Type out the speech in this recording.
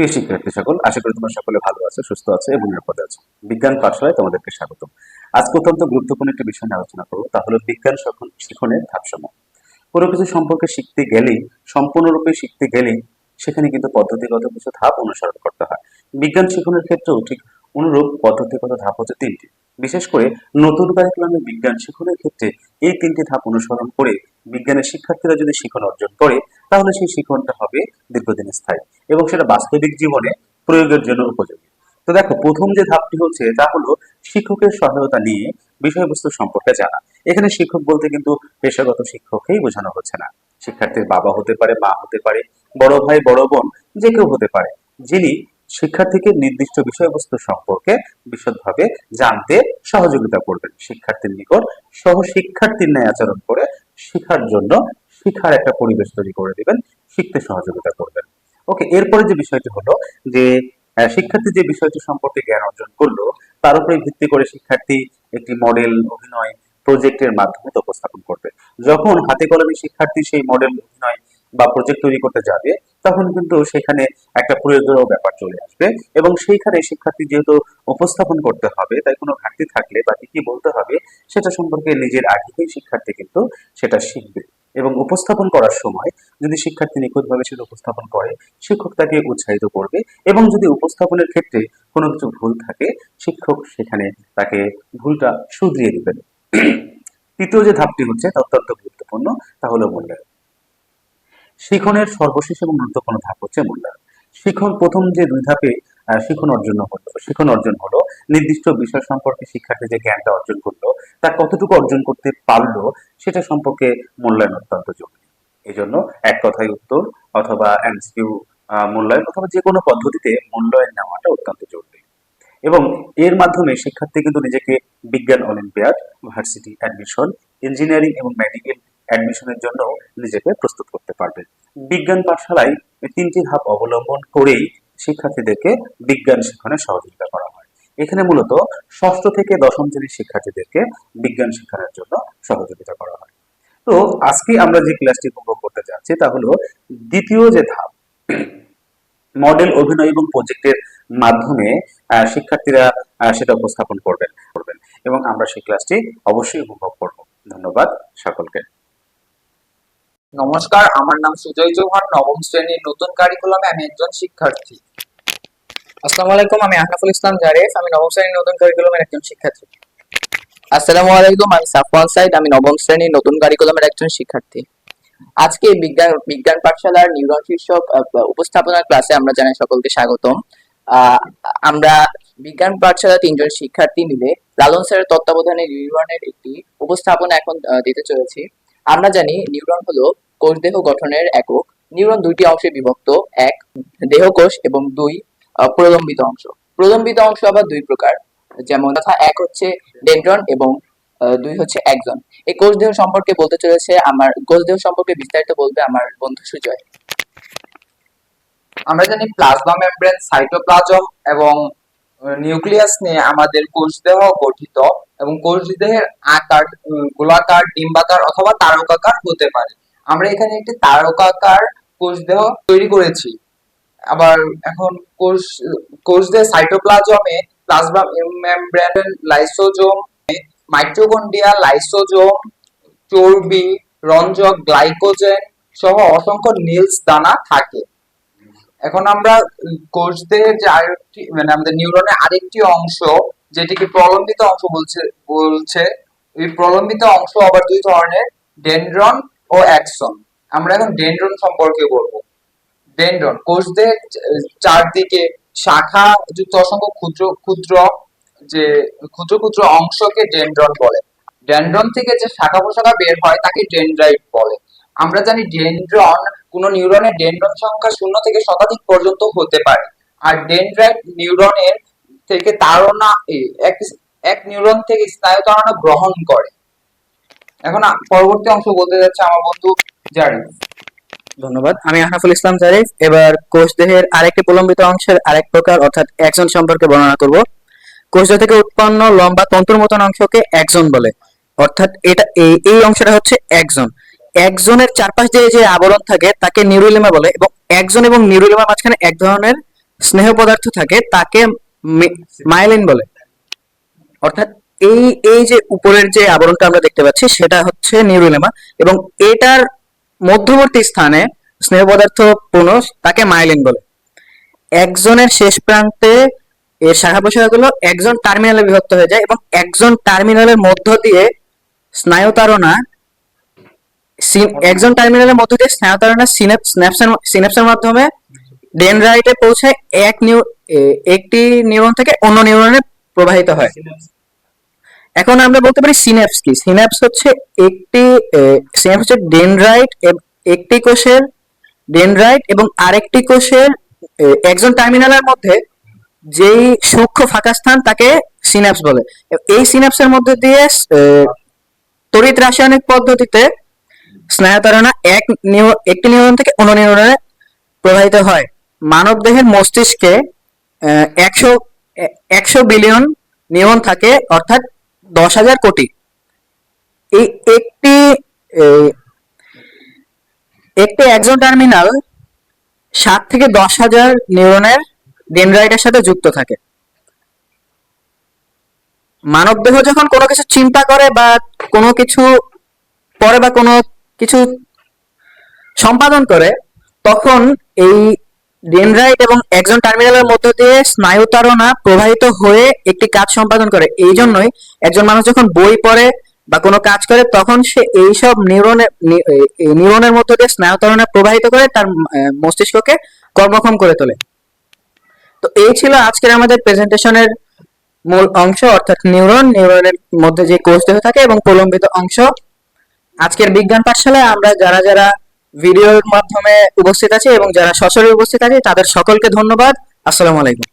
প্রিয় শিক্ষার্থী সকল। আশা করি তোমরা সকলে ভালো আছো, সুস্থ আছো এবং নিরাপদে আছো। বিজ্ঞান পাঠশালায় তোমাদেরকে স্বাগত আজকে অত্যন্ত গুরুত্বপূর্ণ একটা বিষয় আলোচনা করব, তা হলো বিজ্ঞান শিখন- শিখনের ধাপসমূহ। কোনো কিছু সম্পর্কে শিখতে গেলেই, সম্পূর্ণরূপে শিখতে গেলেই সেখানে কিন্তু পদ্ধতিগত কিছু ধাপ অনুসরণ করতে হয়। বিজ্ঞান শিখনের ক্ষেত্রেও ঠিক অনুরূপ পদ্ধতিগত ধাপ হচ্ছে তিনটি। বিশেষ করে নতুন কারিকুলামে বিজ্ঞান শিখনের ক্ষেত্রে এই তিনটি ধাপ অনুসরণ করে বিজ্ঞানের শিক্ষার্থীরা যদি শিখন অর্জন করে তাহলে সেই শিখনটা হবে দীর্ঘদিন স্থায়ী এবং সেটা বাস্তবিক জীবনে প্রয়োগের জন্য উপযোগী। তো দেখো, প্রথম যে ধাপটি হচ্ছে তা হলো শিক্ষকের সহায়তা নিয়ে বিষয়বস্তু সম্পর্কে জানা। এখানে শিক্ষক বলতে কিন্তু পেশাগত শিক্ষককেই বোঝানো হচ্ছে না। শিক্ষার্থীর বাবা হতে পারে, মা হতে পারে, বড় ভাই, বড় বোন, যে কেউ হতে পারে, যিনি শিক্ষার্থীকে নির্দিষ্ট বিষয়বস্তু সম্পর্কে বিশদভাবে জানতে সহযোগিতা করবেন। শিক্ষার্থীর নিকট সহ শিক্ষার্থীর ন্যায় আচরণ করে শেখার জন্য শিখার একটা পরিবেশ তৈরি করে দিবেন, শিখতে সহযোগিতা করবেন। ওকে এরপরে যে বিষয়টি হলো যে শিক্ষার্থী যে বিষয়টি সম্পর্কে জ্ঞান অর্জন করল, তার উপরে ভিত্তি করে শিক্ষার্থী একটি মডেল অভিনয় প্রজেক্টের মাধ্যমে উপস্থাপন করবে। যখন হাতে কলমে শিক্ষার্থী সেই মডেল অভিনয় বা প্রজেক্ট তৈরি করতে যাবে তখন কিন্তু সেখানে একটা প্রয়োগেরও ব্যাপার চলে আসবে। এবং সেইখানে শিক্ষার্থী যেহেতু উপস্থাপন করতে হবে, তাই কোনো ঘাটতি থাকলে বা কি বলতে হবে, সেটা সম্পর্কে নিজের আগেই শিক্ষার্থী কিন্তু সেটা শিখবে। এবং উপস্থাপন করার সময় যদি শিক্ষার্থী নিখুঁতভাবে সেটা উপস্থাপন করে, শিক্ষক তাকে উৎসাহিত করবে এবং যদি উপস্থাপনের ক্ষেত্রে কোনো কিছু ভুল থাকে, শিক্ষক সেখানে তাকে ভুলটা শুধরিয়ে দিবেন। তৃতীয় যে ধাপটি হচ্ছে অত্যন্ত গুরুত্বপূর্ণ, তা হলো মূল্যায়ন। শিখনের সর্বশেষ এবং গুরুত্বপূর্ণ ধাপ হচ্ছে মূল্যায়ন। শিখন প্রথম যে দুই ধাপে শিখন অর্জন হলো, শিখন অর্জন হলো, নির্দিষ্ট বিষয় সম্পর্কে শিক্ষার্থী যে জ্ঞানটা অর্জন করল, তা কতটুকু অর্জন করতে পারল, সেটা সম্পর্কে মূল্যায়ন অত্যন্ত জরুরি। এই জন্য এক কথায় উত্তর, অথবা এমসিকিউ মূল্যায়ন, অথবা যে কোনো পদ্ধতিতে মূল্যায়ন নেওয়াটা অত্যন্ত জরুরি। এবং এর মাধ্যমে শিক্ষার্থী কিন্তু নিজেকে বিজ্ঞান অলিম্পিয়াড, ভার্সিটি অ্যাডমিশন, ইঞ্জিনিয়ারিং এবং মেডিকেল অ্যাডমিশনের জন্য নিজেকে প্রস্তুত করতে পারবে। বিজ্ঞান পাঠশালায় তিনটি ধাপ অবলম্বন করেই শিক্ষার্থীদেরকে বিজ্ঞান শিক্ষণে সহযোগিতা করা হয়। এখানে মূলত ষষ্ঠ থেকে দশম শ্রেণির শিক্ষার্থীদেরকে বিজ্ঞান শিক্ষণের জন্য সহযোগিতা করা হয়। তো আজকে আমরা যে ক্লাসটি উপভোগ করতে যাচ্ছি তা হলো দ্বিতীয় যে ধাপ, মডেল অভিনয় এবং প্রজেক্টের মাধ্যমে শিক্ষার্থীরা সেটা উপস্থাপন করবেন করবেন। এবং আমরা সেই ক্লাসটি অবশ্যই উপভোগ করব। ধন্যবাদ সকলকে। নমস্কার আমার নাম সুজয় চৌহান নবম শ্রেণির নতুন কারিকুলামে আমি একজন শিক্ষার্থী। আসসালামু আলাইকুম আমি আহনাফুল ইসলাম জারেফ আমি নবম শ্রেণির নতুন কারিকুলামের একজন শিক্ষার্থী। আসসালামু আলাইকুম আমি সাফওয়ান সাইদ আমি নবম শ্রেণির নতুন কারিকুলামের একজন শিক্ষার্থী। আজকে বিজ্ঞান বিজ্ঞান পাঠশালার নিউরন শীর্ষক আহ, উপস্থাপনা ক্লাসে আমরা জানাই সকলকে স্বাগতম। আমরা বিজ্ঞান পাঠশালা তিনজন শিক্ষার্থী মিলে লালন স্যারের তত্ত্বাবধানে নিউরনের একটি উপস্থাপনা এখন দিতে চলেছি। আমরা জানি নিউরন হলো কোষদেহ গঠনের একক। নিউরন দুইটি অংশে বিভক্ত। এক দেহকোষ এবং দুই প্রলম্বিত অংশ। প্রলম্বিত অংশ আবার দুই প্রকার। যেমন তথা এক হচ্ছে ডেন্ড্রন এবং দুই হচ্ছে একজন। এই কোষ দেহ সম্পর্কে বলতে চলেছে আমার কোষ দেহ সম্পর্কে বিস্তারিত বলবে আমার বন্ধু সুজয়। আমরা জানি প্লাজমা মেমব্রেন, সাইটোপ্লাজম এবং নিউক্লিয়াস নিয়ে আমাদের কোষদেহ গঠিত। এবং কোষদেহের আকার গোলাকার, ডিম্বাকার অথবা তারকাকার হতে পারে। আমরা এখানে একটি তারকাকার কোষদেহ তৈরি করেছি। আবার এখন কোষ কোষদেহ সাইটোপ্লাজমে plasma membrane lysosome, mitochondria lysosome, চর্বি, রঞ্জক, গ্লাইকোজেন সহ অসংখ্য নীলস দানা থাকে। এখন আমরা কোষদেহের যে আরেকটি মানে আমাদের নিউরনের আরেকটি অংশ যেটিকে প্রলম্বিত অংশ বলছে বলছে, এই প্রলম্বিত অংশ আবার দুই ধরনের, ডেনড্রন ও অ্যাক্সন। আমরা এখন ডেনড্রন সম্পর্কে বলব। ডেনড্রন, কোষদের চারদিকে শাখা যুক্ত অসংখ্য ক্ষুদ্র ক্ষুদ্র যে, ক্ষুদ্র ক্ষুদ্র অংশকে ডেনড্রন বলে। ডেনড্রন থেকে যে শাখা প্রশাখা বের হয়, তাকে ডেনড্রাইট বলে। আমরা জানি ডেনড্রন কোন নিউরনের ডেনড্রন সংখ্যা শূন্য থেকে শতাধিক পর্যন্ত হতে পারে। আর ডেনড্রাইট নিউরনের থেকে তাড়না এক নিউরন থেকে স্নায়ু তাড়না গ্রহণ করে। এখন পরবর্তী অংশ বলতে যাচ্ছে আমার বন্ধু জারি ধন্যবাদ। আমি আহনাফুল ইসলাম জারিফ। এবার কোষ দেহের আরেকটি প্রলম্বিত অংশের আরেক প্রকার, অর্থাৎ একজন সম্পর্কে বর্ণনা করব। কোষদেহ থেকে উৎপন্ন লম্বা তন্তুর মতন অংশকে একজন বলে। অর্থাৎ এটা এই এই অংশটা হচ্ছে একজন। একজনের চারপাশ দিয়ে যে আবরণ থাকে, তাকে নিউরোলিমা বলে এবং একজন এবং নিউরোলিমার মাঝখানে এক ধরনের স্নেহ পদার্থ থাকে, তাকে মাইলিন বলে। অর্থাৎ এই এই যে উপরের যে আবরণটা আমরা দেখতে পাচ্ছি, সেটা হচ্ছে নিউরোলেমা এবং এটার মধ্যবর্তী স্থানে স্নেহ পদার্থ পুনঃ তাকে মাইলিন বলে। একজনের শেষ প্রান্তে এর শাখা প্রশাখাগুলো একজন টার্মিনালে বিভক্ত হয়ে যায় এবং একজন টার্মিনালের মধ্য দিয়ে স্নায়ুতারণা একজন টার্মিনালের মধ্য দিয়ে স্নায়ুতারণা সিনাপসের সিনাপসের মাধ্যমে ডেনড্রাইটে পৌঁছায় এক নিউ একটি নিউরন থেকে অন্য নিউরনে প্রবাহিত হয়। এখন আমরা বলতে পারি সিনাপস কি? সিনাপস হচ্ছে একটি সিনাপস হচ্ছে ডেনড্রাইট একটি কোষের ডেনড্রাইট এবং আরেকটি কোষের একজন টার্মিনালের মধ্যে যেই সূক্ষ্ম ফাঁকা স্থান তাকে সিনাপস বলে। এই সিনাপসের মধ্যে দিয়ে তড়িৎ রাসায়নিক পদ্ধতিতে স্নায়ুতারণা এক নিউ- একটি নিউরন থেকে অন্য নিউরনে প্রবাহিত হয়। মানব দেহের মস্তিষ্কে একশো একশো বিলিয়ন নিউরন থাকে, অর্থাৎ দশ হাজার কোটি। এই একটি একটি একজন টার্মিনাল সাত থেকে দশ হাজার নিউরনের ডেনড্রাইটের সাথে যুক্ত থাকে। মানব দেহ যখন কোনো কিছু চিন্তা করে বা কোনো কিছু পরে বা কোনো কিছু সম্পাদন করে, তখন এই ডেনড্রাইট এবং একজন টার্মিনালের মধ্য দিয়ে স্নায়ুতারণা প্রবাহিত হয়ে একটি কাজ সম্পাদন করে। এই জন্যই একজন মানুষ যখন বই পড়ে বা কোনো কাজ করে, তখন সে এইসব নিউরনের নিউরনের মধ্য দিয়ে স্নায়ু স্নায়ুতারণা প্রবাহিত করে তার মস্তিষ্ককে কর্মক্ষম করে তোলে। তো এই ছিল আজকের আমাদের প্রেজেন্টেশনের মূল অংশ, অর্থাৎ নিউরন। নিউরনের মধ্যে যে কোষ দেহ থাকে এবং প্রলম্বিত অংশ। আজকের বিজ্ঞান পাঠশালায় আমরা যারা যারা ভিডিওর মাধ্যমে উপস্থিত আছে এবং যারা সচরে উপস্থিত আছে তাদের সকলকে ধন্যবাদ। আসসালামু আলাইকুম।